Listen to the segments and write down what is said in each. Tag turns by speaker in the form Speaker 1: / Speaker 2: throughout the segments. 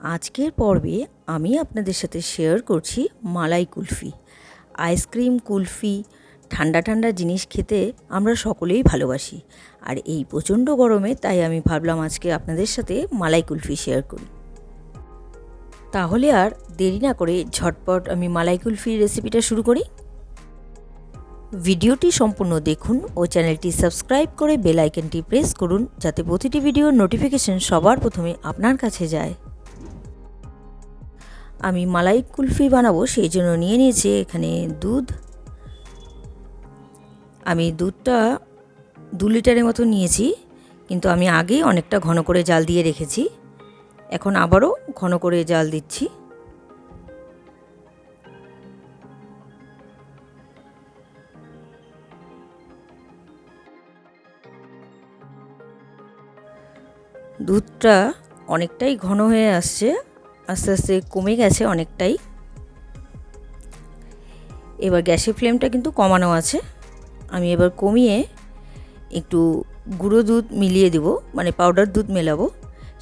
Speaker 1: আজকের পর্বে আমি আপনাদের সাথে শেয়ার করছি মালাই কুলফি। আইসক্রিম কুলফি, ঠান্ডা ঠান্ডা জিনিস খেতে আমরা সকলেই ভালোবাসি। আর এই প্রচণ্ড গরমে তাই আমি ভাবলাম আজকে আপনাদের সাথে মালাই কুলফি শেয়ার করি। তাহলে আর দেরি না করে ঝটপট আমি মালাই কুলফির রেসিপিটা শুরু করি। ভিডিওটি সম্পূর্ণ দেখুন ও চ্যানেলটি সাবস্ক্রাইব করে বেল আইকনটি প্রেস করুন, যাতে প্রতিটি ভিডিওর নোটিফিকেশন সবার প্রথমে আপনার কাছে যায়। আমি মালাই কুলফি বানাবো, সেই জন্য নিয়ে নিয়েছি এখানে দুধ। আমি দুধটা দু লিটারের মতো নিয়েছি, কিন্তু আমি আগেই অনেকটা ঘন করে জাল দিয়ে রেখেছি। এখন আবারও ঘন করে জাল দিচ্ছি। দুধটা অনেকটাই ঘন হয়ে আসছে। আস্তে আস্তে কমে গেছে অনেকটাই। এবার গ্যাসের ফ্লেমটা কিন্তু কমানো আছে। আমি এবার কমিয়ে একটু গুঁড়ো দুধ মিলিয়ে দেবো মানে পাউডার দুধ মেলাবো।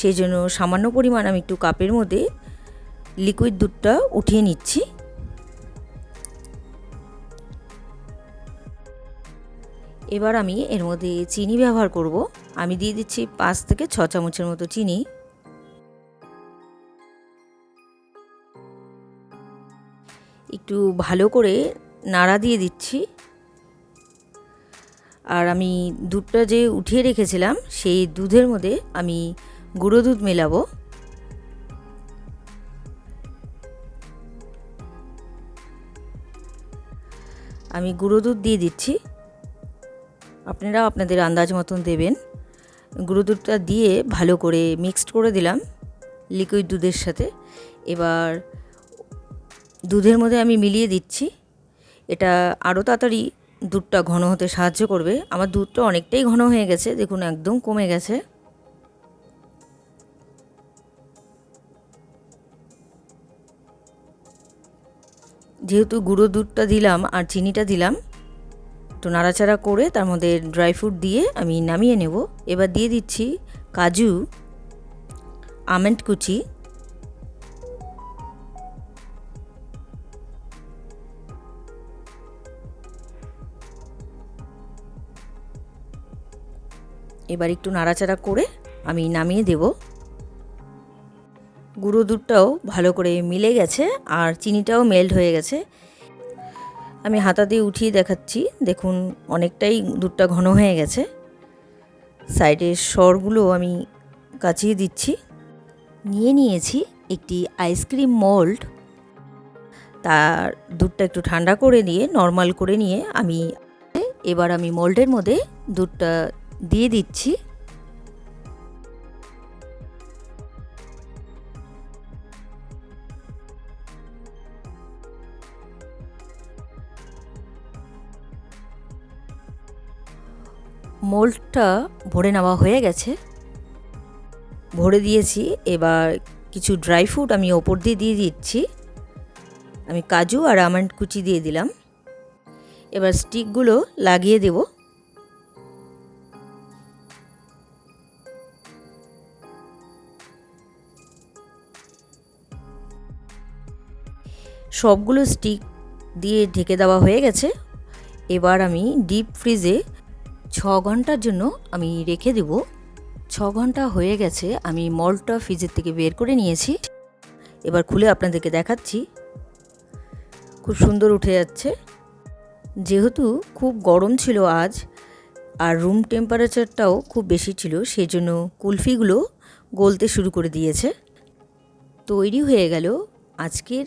Speaker 1: সেই জন্য সামান্য পরিমাণ আমি একটু কাপের মধ্যে লিকুইড দুধটা উঠিয়ে নিচ্ছি। এবার আমি এর মধ্যে চিনি ব্যবহার করব। আমি দিয়ে দিচ্ছি পাঁচ থেকে ছ চামচের মতো চিনি। একটু ভালো করে নাড়া দিয়ে দিচ্ছি। আর আমি দুধটা যে উঠিয়ে রেখেছিলাম, সেই দুধের মধ্যে আমি গুঁড়ো দুধ মেলাবো। আমি গুঁড়ো দুধ দিয়ে দিচ্ছি। আপনারা আপনাদের আন্দাজ মতন দেবেন। গুঁড়ো দুধটা দিয়ে ভালো করে মিক্সড করে দিলাম লিকুইড দুধের সাথে। এবার দুধের মধ্যে আমি মিলিয়ে দিচ্ছি। এটা আরও তাড়াতাড়ি দুধটা ঘন হতে সাহায্য করবে। আমার দুধটা অনেকটাই ঘন হয়ে গেছে, দেখুন একদম কমে গেছে। যেহেতু গুঁড়ো দুধটা দিলাম আর চিনিটা দিলাম তো নাড়াচাড়া করে তার মধ্যে ড্রাই ফ্রুট দিয়ে আমি নামিয়ে নেব। এবার দিয়ে দিচ্ছি কাজু, আমন্ড কুচি। এবার একটু নাড়াচাড়া করে আমি নামিয়ে দেব। গুঁড়ো দুধটাও ভালো করে মিলে গেছে আর চিনিটাও মেল্ট হয়ে গেছে। আমি হাতা দিয়ে উঠিয়ে দেখাচ্ছি, দেখুন অনেকটাই দুধটা ঘন হয়ে গেছে। সাইডের স্বরগুলো আমি কাচিয়ে দিচ্ছি। নিয়ে নিয়েছি একটি আইসক্রিম মোল্ড। তার দুধটা একটু ঠান্ডা করে নিয়ে, নর্মাল করে নিয়ে আমি এবার আমি মোল্ডের মধ্যে দুধটা দিয়ে দিচ্ছি। মোল্ডটা ভরে নেওয়া হয়ে গেছে। ভরে দিয়েছি, এবার কিছু ড্রাই ফ্রুট আমি ওপর দিয়ে দিয়ে দিচ্ছি। আমি কাজু আর আমন্ড কুচি দিয়ে দিলাম। এবার স্টিকগুলো লাগিয়ে দেবো। সবগুলো স্টিক দিয়ে ঢেকে দেওয়া হয়ে গেছে। এবার আমি ডিপ ফ্রিজে ছ ঘণ্টার জন্য আমি রেখে দেব। ছ ঘণ্টা হয়ে গেছে, আমি মলটা ফ্রিজের থেকে বের করে নিয়েছি। এবার খুলে আপনাদেরকে দেখাচ্ছি। খুব সুন্দর উঠে যাচ্ছে। যেহেতু খুব গরম ছিল আজ, আর রুম টেম্পারেচারটাও খুব বেশি ছিল সেই জন্য কুলফিগুলো গলতে শুরু করে দিয়েছে। তৈরি হয়ে গেল আজকের